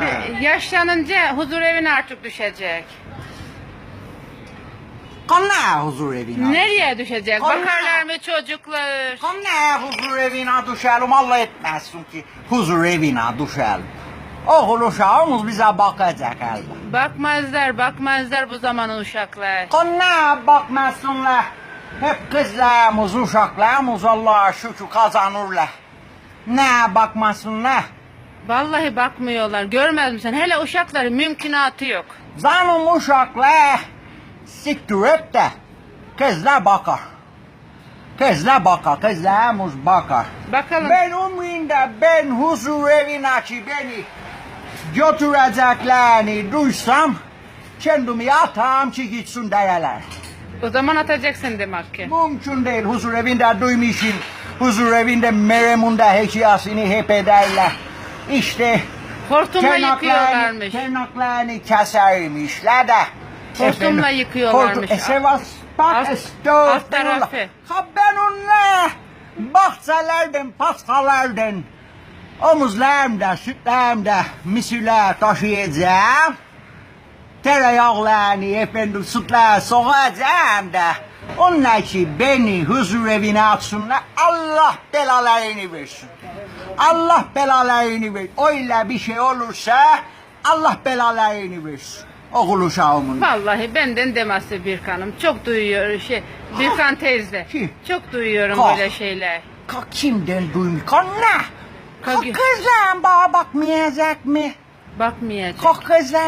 Bir- Yaşlanınca huzur evine artık düşecek. Ne huzur evine? Nereye düşecek? Konya. Bakarlar mı çocuklar? Ne huzur evine düşelim Allah etmezsin ki huzur evine düşelim. Oğul uşağımız bize bakacak elbette. Bakmazlar, bakmazlar bu zamanın uşaklar. Kan ne bakmasınlar. Hep kızlarımız, uşaklarımız Allah'a şükür kazanırlar. Ne bakmasınlar. Vallahi bakmıyorlar. Görmez misin? Hele uşakların mümkünatı yok. Zanım uşaklar siktir et de kızlar bakar. Kızlar bakar, kızlarımız bakar. Bakalım. Ben umrumda ben huzur evine ki beni götüreceklerini duysam kendimi atam ki gitsin deyeler. O zaman atacaksın demek ki. Mümkün değil huzur evinde duymuşum. Huzur evinde Meremunda hekayesini hep ederler. İşte Hortumla yıkıyorlarmış. tırnaklarını kesermişler de. Hortumla yıkıyorlarmış. hortum- E, sevas, bak estağfurullah. alt tarafı. Ha ben onunla bahçelerden, pastalardan, omuzlarımda, sütlerimde misüler taşıyacağım. Tereyağlarını efendim sütler soğacağım da. Onlar ki beni huzur evine atsınlar. Allah belalarını versin. Allah belalarını versin. Öyle bir şey olursa Allah belalarını versin. Oğul uşağımın. Vallahi benden demezse Birkan'ım. Çok duyuyor şey. Birkan teyze. Kim? Çok duyuyorum Kalk. böyle şeyler. Ka kimden duymuş? Ka ne? Ka Ka- kızım bana bakmayacak mı? Bakmayacak. Ka kızım